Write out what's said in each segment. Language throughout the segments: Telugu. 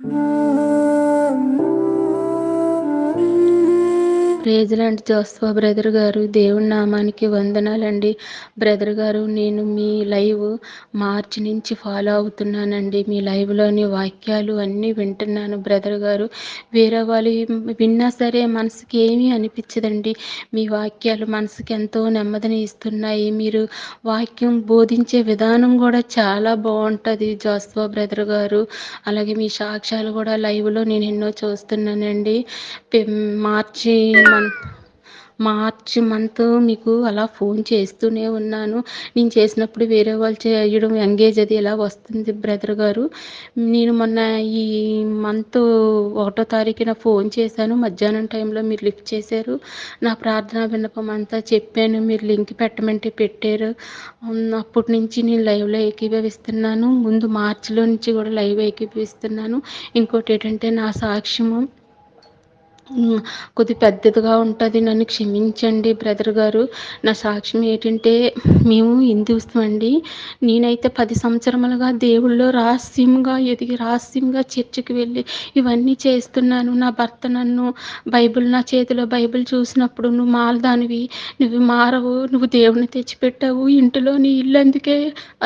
Mm-hmm. ప్రేజలాంటి జోస్వా బ్రదర్ గారు దేవుని నామానికి వందనాలండి. బ్రదర్ గారు నేను మీ లైవ్ మార్చి నుంచి ఫాలో అవుతున్నానండి. మీ లైవ్లోని వాక్యాలు అన్నీ వింటున్నాను బ్రదర్ గారు. వేరే వాళ్ళు విన్నా సరే మనసుకి ఏమీ అనిపించదండి. మీ వాక్యాలు మనసుకి ఎంతో నెమ్మదిని ఇస్తున్నాయి. మీరు వాక్యం బోధించే విధానం కూడా చాలా బాగుంటుంది జోస్వా బ్రదర్ గారు. అలాగే మీ సాక్ష్యాలు కూడా లైవ్లో నేను ఎన్నో చూస్తున్నానండి. మార్చి మంత్ మార్చ్ మంత్ మీకు అలా ఫోన్ చేస్తూనే ఉన్నాను. నేను చేసినప్పుడు వేరే వాళ్ళు చేయడం ఎంగేజ్ అది ఇలా వస్తుంది బ్రదర్ గారు? నేను మొన్న ఈ మంత్ ఒకటో తారీఖున ఫోన్ చేశాను. మధ్యాహ్నం టైంలో మీరు లిఫ్ట్ చేశారు. నా ప్రార్థన విన్నపం అంతా చెప్పాను. మీరు లింక్ పెట్టమంటే పెట్టారు. అప్పటి నుంచి నేను లైవ్లో ఏకీభవిస్తున్నాను. ముందు మార్చిలో నుంచి కూడా లైవ్ ఏకీభవిస్తున్నాను. ఇంకోటి ఏంటంటే నా సాక్ష్యము కొద్ది పెద్దదిగా ఉంటుంది. నన్ను క్షమించండి బ్రదర్ గారు. నా సాక్ష్యం ఏంటంటే మేము హిందూస్ అండి నేనైతే పది సంవత్సరములుగా దేవుళ్ళు రహస్యంగా ఎదిగి రహస్యంగా చర్చికి వెళ్ళి ఇవన్నీ చేస్తున్నాను. నా భర్త నన్ను బైబిల్ నా చేతిలో బైబిల్ చూసినప్పుడు నువ్వు మాలదానివి నువ్వు మారవు నువ్వు దేవుని తెచ్చిపెట్టావు ఇంటిలో నీ ఇల్లు అందుకే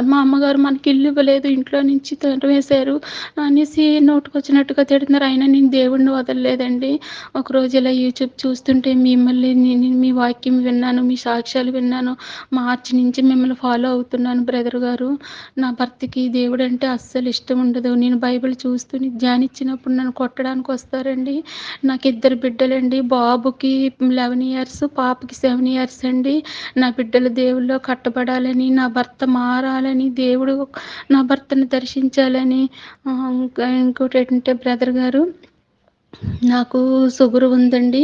మా అమ్మగారు మనకి ఇల్లు ఇవ్వలేదు ఇంట్లో నుంచి వేశారు అనేసి నోటుకొచ్చినట్టుగా తిడుతున్నారు. అయినా నేను దేవుడిని వదలలేదండి. ఒకరోజు ఇలా యూట్యూబ్ చూస్తుంటే మిమ్మల్ని నేను మీ వాక్యం విన్నాను మీ సాక్ష్యాలు విన్నాను. మార్చి నుంచి మిమ్మల్ని ఫాలో అవుతున్నాను బ్రదర్ గారు. నా భర్తకి దేవుడు అంటే అస్సలు ఇష్టం ఉండదు. నేను బైబిల్ చూస్తూ ధ్యానిచ్చినప్పుడు నన్ను కొట్టడానికి వస్తారండి. నాకు ఇద్దరు బిడ్డలండి. బాబుకి లెవెన్ ఇయర్స్ పాపకి సెవెన్ ఇయర్స్ అండి. నా బిడ్డలు దేవుల్లో కట్టబడాలని నా భర్త మారాలని దేవుడు నా భర్తను దర్శించాలని. ఇంకోటి ఏంటంటే బ్రదర్ గారు నాకు షుగర్ ఉందండి.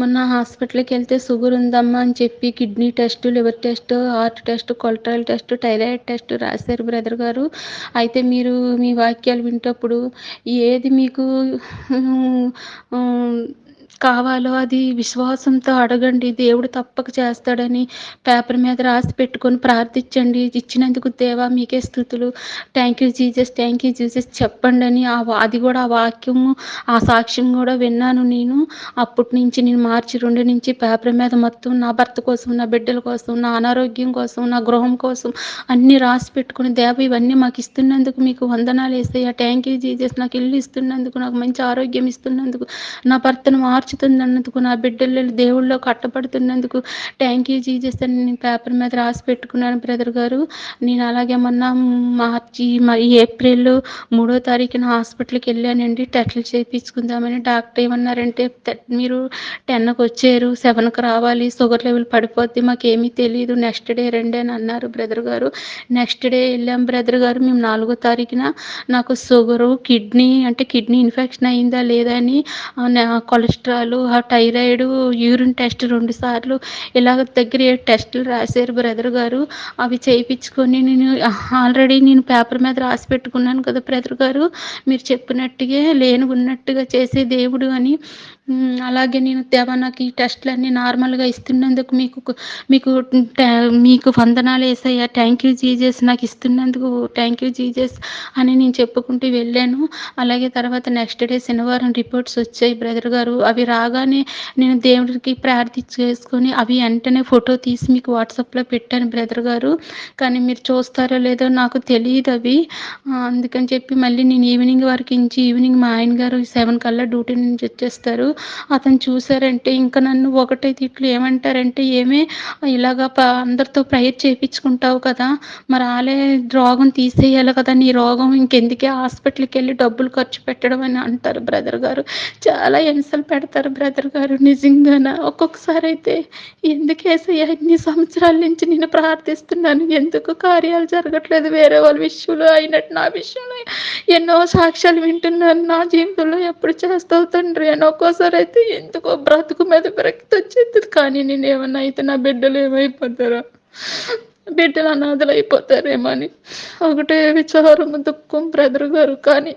మొన్న హాస్పిటల్కి వెళ్తే షుగర్ ఉందమ్మా అని చెప్పి kidney test liver test heart test cholesterol test thyroid test రాశారు బ్రదర్ గారు. అయితే మీరు మీ వాక్యాలు వింటప్పుడు ఏది మీకు కావాలో అది విశ్వాసంతో అడగండి దేవుడు తప్పక చేస్తాడని పేపర్ మీద రాసి పెట్టుకొని ప్రార్థించండి. ఇచ్చినందుకు దేవా మీకే స్థుతులు. Thank you Jesus thank you Jesus చెప్పండి అని ఆ అది కూడా ఆ వాక్యము ఆ సాక్ష్యం కూడా విన్నాను నేను. అప్పటి నుంచి నేను మార్చి రెండు నుంచి పేపర్ మీద మొత్తం నా భర్త కోసం నా బిడ్డల కోసం నా అనారోగ్యం కోసం నా గృహం కోసం అన్నీ రాసి పెట్టుకుని దేవ ఇవన్నీ మాకు ఇస్తున్నందుకు మీకు వందనాలు వేస్తాయి థ్యాంక్ యూ జీజస్ నాకు ఇల్లు ఇస్తున్నందుకు నాకు మంచి ఆరోగ్యం ఇస్తున్నందుకు నా భర్తను మార్చుతున్నందుకు నా బిడ్డలు దేవుళ్ళలో కట్టబడుతున్నందుకు థ్యాంక్ యూ జీజస్ అని నేను పేపర్ మీద రాసి పెట్టుకున్నాను బ్రదర్ గారు. నేను అలాగే మొన్న మార్చి ఏప్రిల్ మూడో తారీఖున హాస్పిటల్కి వెళ్ళానండి. టెస్టులు చేయించుకుందామని డాక్టర్ ఏమన్నారంటే మీరు టెన్కి వచ్చారు సెవెన్కి రావాలి షుగర్ లెవెల్ పడిపోద్ది మాకేమీ తెలియదు నెక్స్ట్ డే రండి అని అన్నారు బ్రదర్ గారు. నెక్స్ట్ డే వెళ్ళాం బ్రదర్ గారు. మేము నాలుగో తారీఖున నాకు షుగరు కిడ్నీ అంటే కిడ్నీ ఇన్ఫెక్షన్ అయిందా లేదా అని కొలెస్ట్రాల్ ఆ థైరాయిడ్ యూరిన్ టెస్ట్ రెండు సార్లు ఇలా దగ్గర టెస్టులు రాశారు బ్రదర్ గారు. అవి చేయించుకొని నేను ఆల్రెడీ నేను పేపర్ మీద రాసి పెట్టుకున్నాను కదా బ్రదర్ గారు. మీరు చెప్పినట్టుగా లేని ఉన్నట్టుగా చేసే దేవుడు అని అలాగే నేను దేవా నాకు ఈ టెస్ట్లన్నీ నార్మల్గా ఇస్తున్నందుకు మీకు మీకు మీకు వందనాలు వేసాయా థ్యాంక్ యూ జీజస్ నాకు ఇస్తున్నందుకు థ్యాంక్ యూ జీజస్ అని నేను చెప్పుకుంటూ వెళ్ళాను. అలాగే తర్వాత నెక్స్ట్ డే శనివారం రిపోర్ట్స్ వచ్చాయి బ్రదర్ గారు. అవి రాగానే నేను దేవుడికి ప్రార్థి చేసుకొని అవి వెంటనే ఫోటో తీసి మీకు వాట్సాప్లో పెట్టాను బ్రదర్ గారు. కానీ మీరు చూస్తారో లేదో నాకు తెలియదు అవి. అందుకని చెప్పి మళ్ళీ నేను ఈవినింగ్ వరకు ఇంచి ఈవినింగ్ మా ఆయన గారు సెవెన్ కల్లా డ్యూటీ నుంచి వచ్చేస్తారు. అతను చూసారంటే ఇంకా నన్ను ఒకటే తిట్లు ఏమంటారంటే ఏమే ఇలాగా అందరితో ప్రేయర్ చేయించుకుంటావు కదా మరి ఆలే రోగం తీసేయాలి కదా నీ రోగం ఇంకెందుకే హాస్పిటల్కి వెళ్ళి డబ్బులు ఖర్చు పెట్టడం అని అంటారు బ్రదర్ గారు. చాలా హింసలు పెడతారు బ్రదర్ గారు నిజంగానా? ఒక్కొక్కసారి అయితే ఎందుకు వేసయ్యా ఇన్ని సంవత్సరాల నుంచి నేను ప్రార్థిస్తున్నాను? ఎందుకు కార్యాలు జరగట్లేదు? వేరే వాళ్ళ విషయంలో అయినట్టు నా విషయంలో ఎన్నో సాక్ష్యాలు వింటున్నాను. నా జీవితంలో ఎప్పుడు చేస్తావు తండ్రి? అని ఒక్కోసారి అయితే ఎందుకో బ్రతుకు మీద విరక్తి వచ్చేది. కానీ నేను ఏమన్నా అయితే నా బిడ్డలు ఏమైపోతారా. బిడ్డలు అనాథలు అయిపోతారేమో అని ఒకటే విచారం దుఃఖం బ్రదర్ గారు. కానీ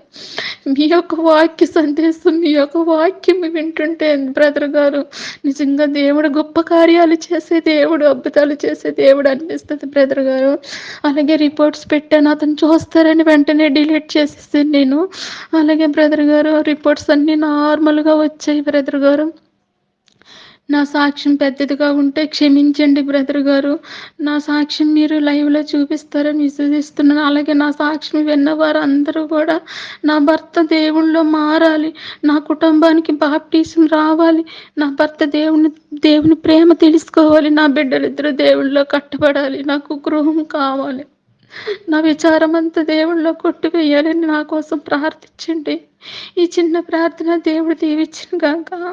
మీ యొక్క వాక్య సందేశం మీ యొక్క వాక్యం వింటుంటే బ్రదర్ గారు నిజంగా దేవుడు గొప్ప కార్యాలు చేసే దేవుడు అద్భుతాలు చేసే దేవుడు అనిపిస్తుంది బ్రదర్ గారు. అలాగే రిపోర్ట్స్ పెట్టాను అతను చూస్తారని వెంటనే డిలీట్ చేసేసాను నేను. అలాగే బ్రదర్ గారు రిపోర్ట్స్ అన్నీ నార్మల్గా వచ్చాయి బ్రదర్ గారు. నా సాక్ష్యం పెద్దదిగా ఉంటే క్షమించండి బ్రదర్ గారు. నా సాక్ష్యం మీరు లైవ్లో చూపిస్తారని విశ్వసిస్తున్నాను. అలాగే నా సాక్ష్యం విన్న అందరూ కూడా నా భర్త దేవుళ్ళో మారాలి. నా కుటుంబానికి బాప్టీసం రావాలి. నా భర్త దేవుని దేవుని ప్రేమ తెలుసుకోవాలి. నా బిడ్డలిద్దరూ దేవుళ్ళలో కట్టబడాలి. నాకు గృహం కావాలి. నా విచారం అంతా దేవుళ్ళో కొట్టివేయాలని నా కోసం ప్రార్థించండి. ఈ చిన్న ప్రార్థన దేవుడు దీవించిన గాక.